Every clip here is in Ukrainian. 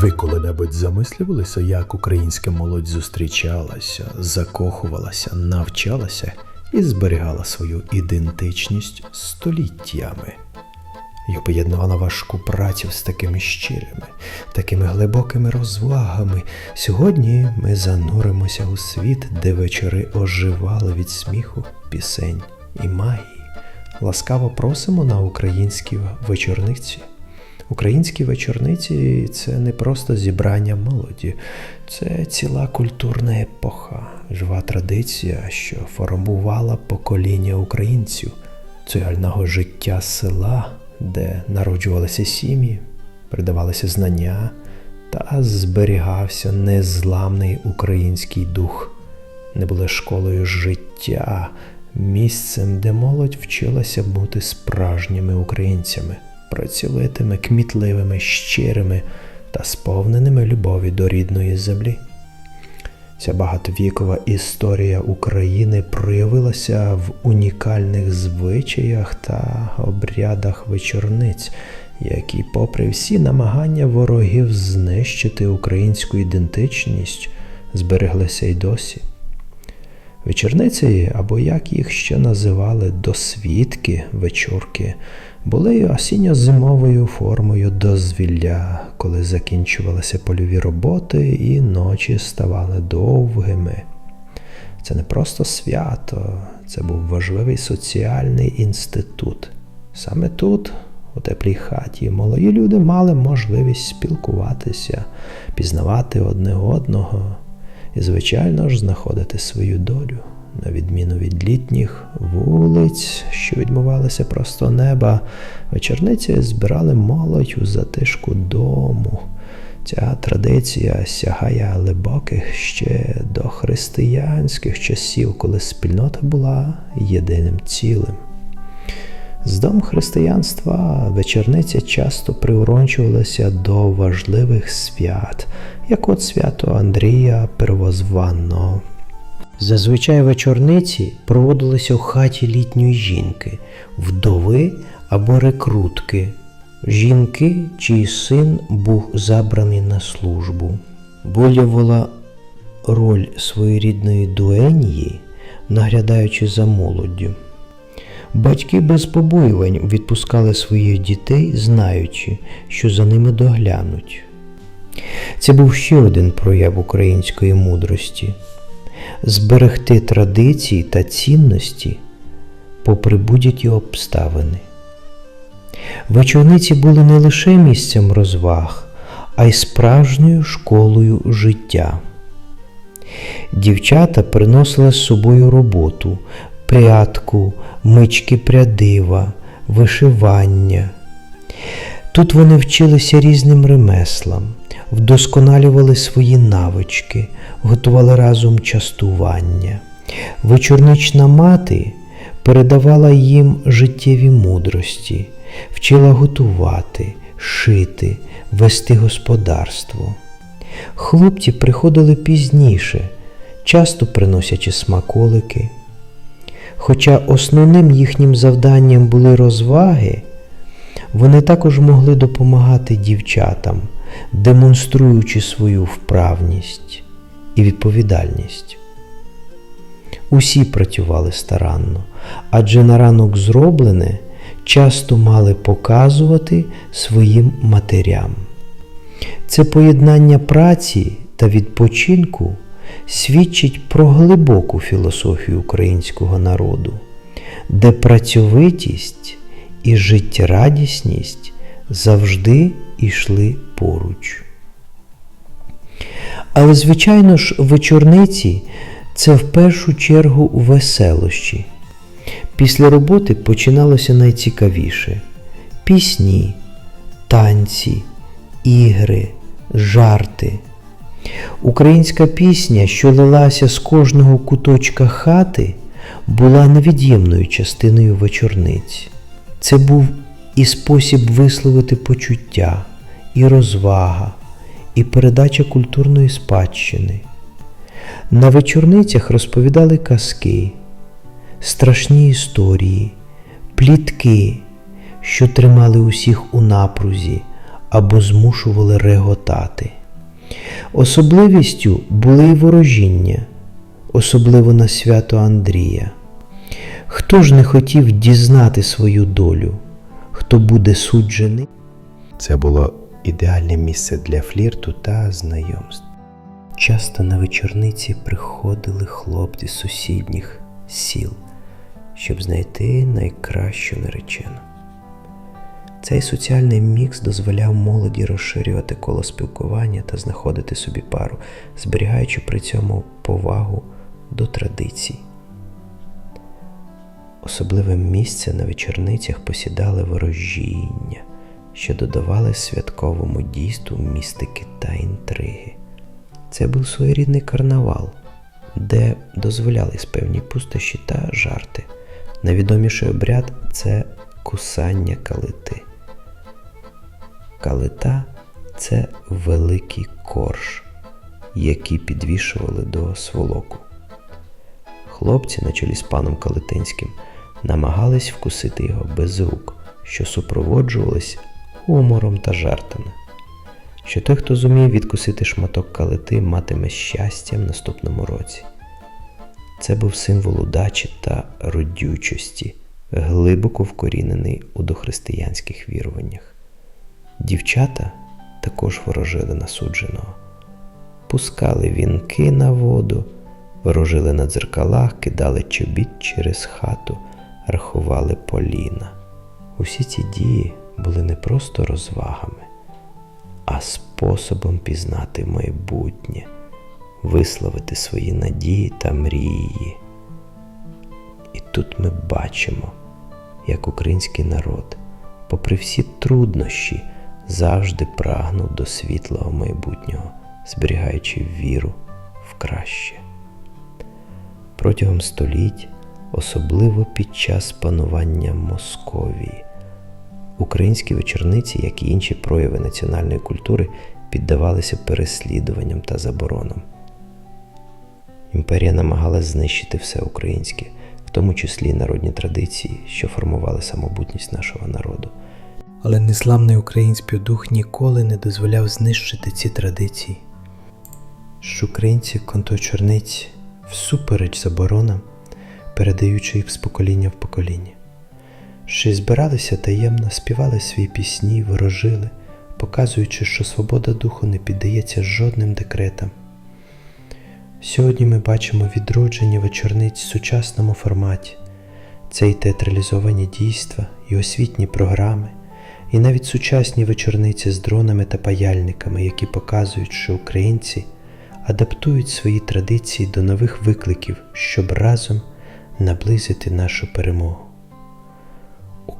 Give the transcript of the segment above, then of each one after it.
Ви коли-небудь замислювалися, як українська молодь зустрічалася, закохувалася, навчалася і зберігала свою ідентичність століттями? І об'єднувала важку працю з такими щирими, такими глибокими розвагами. Сьогодні ми зануримося у світ, де вечори оживали від сміху, пісень і магії. Ласкаво просимо на українські вечорниці. Українські вечорниці це не просто зібрання молоді, це ціла культурна епоха, жива традиція, що формувала покоління українців, цегального життя села, де народжувалися сім'ї, передавалися знання та зберігався незламний український дух. Не були школою життя, місцем, де молодь вчилася бути справжніми українцями працьовитими, кмітливими, щирими та сповненими любові до рідної землі. Ця багатовікова історія України проявилася в унікальних звичаях та обрядах вечорниць, які, попри всі намагання ворогів знищити українську ідентичність, збереглися й досі. Вечорниці, або як їх ще називали досвідки, вечорки, були осінньо-зимовою формою дозвілля, коли закінчувалися польові роботи і ночі ставали довгими. Це не просто свято, це був важливий соціальний інститут. Саме тут, у теплій хаті, молоді люди мали можливість спілкуватися, пізнавати одне одного і, звичайно ж, знаходити свою долю. На відміну від літніх вулиць, що відмивалися просто неба, вечорниці збирали молодь у затишку дому. Ця традиція сягає глибоких ще до християнських часів, коли спільнота була єдиним цілим. З дом християнства вечорниця часто приурончувалася до важливих свят, як от свято Андрія Первозванного. Зазвичай вечорниці проводилися в хаті літньої жінки, вдови або рекрутки, жінки, чий син був забраний на службу. Волювала роль своєрідної дуенії, наглядаючи за молоддю. Батьки без побоювань відпускали своїх дітей, знаючи, що за ними доглянуть. Це був ще один прояв української мудрості зберегти традиції та цінності попри будь-які обставини. Вечорниці були не лише місцем розваг, а й справжньою школою життя. Дівчата приносили з собою роботу, прядку, мички прядива, вишивання. Тут вони вчилися різним ремеслам, вдосконалювали свої навички, готували разом частування. Вечорнична мати передавала їм життєві мудрості, вчила готувати, шити, вести господарство. Хлопці приходили пізніше, часто приносячи смаколики. Хоча основним їхнім завданням були розваги, вони також могли допомагати дівчатам, демонструючи свою вправність і відповідальність. Усі працювали старанно, адже на ранок зроблене часто мали показувати своїм матерям. Це поєднання праці та відпочинку свідчить про глибоку філософію українського народу, де працьовитість і життєрадісність завжди йшли поруч. Але, звичайно ж, вечорниці це в першу чергу веселощі. Після роботи починалося найцікавіше пісні, танці, ігри, жарти. Українська пісня, що лилася з кожного куточка хати, була невід'ємною частиною вечорниць. Це був і спосіб висловити почуття, і розвага, і передача культурної спадщини. На вечорницях розповідали казки, страшні історії, плітки, що тримали усіх у напрузі, або змушували реготати. Особливістю були й ворожіння, особливо на свято Андрія. Хто ж не хотів дізнати свою долю, хто буде суджений? Це було ідеальне місце для флірту та знайомств. Часто на вечорниці приходили хлопці з сусідніх сіл, щоб знайти найкращу наречену. Цей соціальний мікс дозволяв молоді розширювати коло спілкування та знаходити собі пару, зберігаючи при цьому повагу до традицій. Особливе місце на вечорницях посідали ворожіння, що додавали святковому дійству містики та інтриги. Це був своєрідний карнавал, де дозволялись певні пустощі та жарти. Найвідоміший обряд це кусання калити. Калита це великий корж, який підвішували до сволоку. Хлопці на чолі з паном Калитинським намагались вкусити його без рук, що супроводжувались гумором та жартами. Що той, хто зумів відкусити шматок калити, матиме щастя в наступному році. Це був символ удачі та родючості, глибоко вкорінений у дохристиянських віруваннях. Дівчата також ворожили на судженого, пускали вінки на воду, ворожили на дзеркалах, кидали чобіт через хату, рахували поліна. Усі ці дії були не просто розвагами, а способом пізнати майбутнє, висловити свої надії та мрії. І тут ми бачимо, як український народ, попри всі труднощі, завжди прагнув до світлого майбутнього, зберігаючи віру в краще. Протягом століть, особливо під час панування Московії, українські вечорниці, як і інші прояви національної культури, піддавалися переслідуванням та заборонам. Імперія намагалась знищити все українське, в тому числі народні традиції, що формували самобутність нашого народу. Але незламний український дух ніколи не дозволяв знищити ці традиції. що українці конточорниць всупереч заборонам, передаючи їх з покоління в покоління. Ще збиралися таємно, співали свої пісні, ворожили, показуючи, що свобода духу не піддається жодним декретам. Сьогодні ми бачимо відродження вечорниць в сучасному форматі. Це і театралізовані дійства, і освітні програми, і навіть сучасні вечорниці з дронами та паяльниками, які показують, що українці адаптують свої традиції до нових викликів, щоб разом наблизити нашу перемогу.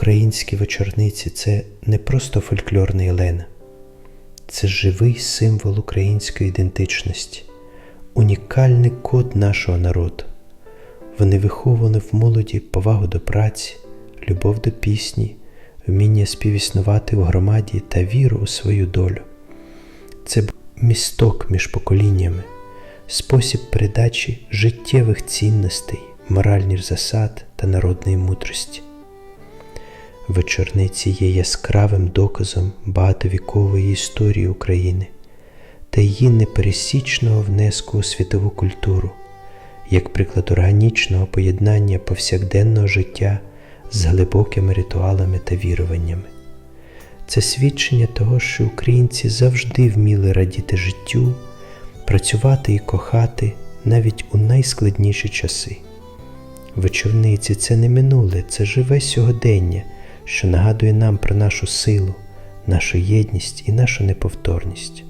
Українські вечорниці це не просто фольклорний елена, це живий символ української ідентичності, унікальний код нашого народу. Вони виховували в молоді повагу до праці, любов до пісні, вміння співіснувати у громаді та віру у свою долю. Це місток між поколіннями, спосіб передачі життєвих цінностей, моральних засад та народної мудрості. Вечорниці є яскравим доказом багатовікової історії України та її непересічного внеску у світову культуру, як приклад органічного поєднання повсякденного життя з глибокими ритуалами та віруваннями. Це свідчення того, що українці завжди вміли радіти життю, працювати і кохати навіть у найскладніші часи. Вечорниці це не минуле, це живе сьогодення, що нагадує нам про нашу силу, нашу єдність і нашу неповторність.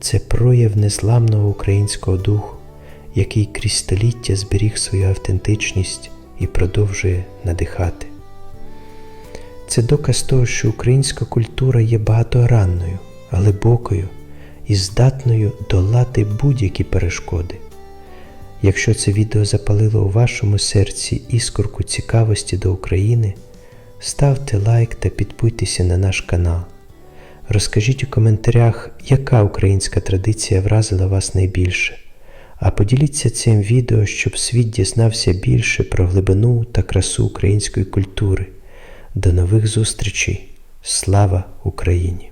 Це прояв незламного українського духу, який крізь століття зберіг свою автентичність і продовжує надихати. Це доказ того, що українська культура є багатогранною, глибокою і здатною долати будь-які перешкоди. Якщо це відео запалило у вашому серці іскорку цікавості до України, ставте лайк та підпуйтеся на наш канал. Розкажіть у коментарях, яка українська традиція вразила вас найбільше, а поділіться цим відео, щоб світ дізнався більше про глибину та красу української культури. До нових зустрічей! Слава Україні!